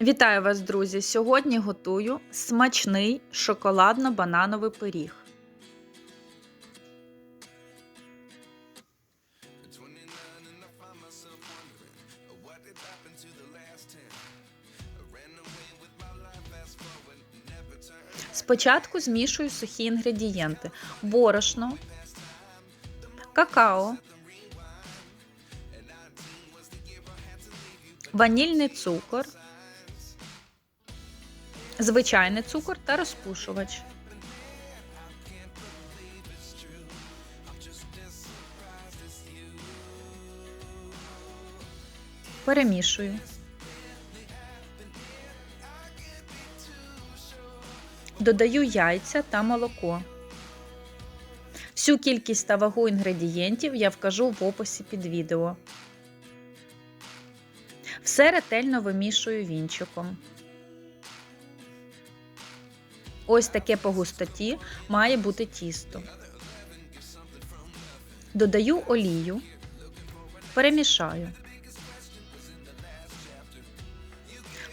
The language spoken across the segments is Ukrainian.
Вітаю вас, друзі! Сьогодні готую смачний шоколадно-банановий пиріг. Спочатку змішую сухі інгредієнти: борошно, какао, ванільний цукор, звичайний цукор та розпушувач. Перемішую. Додаю яйця та молоко. Всю кількість та вагу інгредієнтів я вкажу в описі під відео. Все ретельно вимішую вінчиком. Ось таке по густоті має бути тісто. Додаю олію, перемішаю.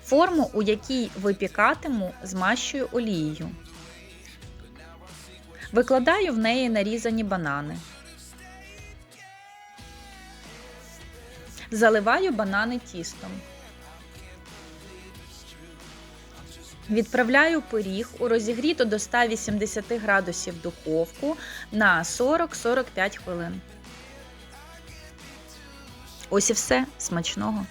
Форму, у якій випікатиму, змащую олією. Викладаю в неї нарізані банани. Заливаю банани тістом. Відправляю пиріг у розігріту до 180 градусів духовку на 40-45 хвилин. Ось і все смачного.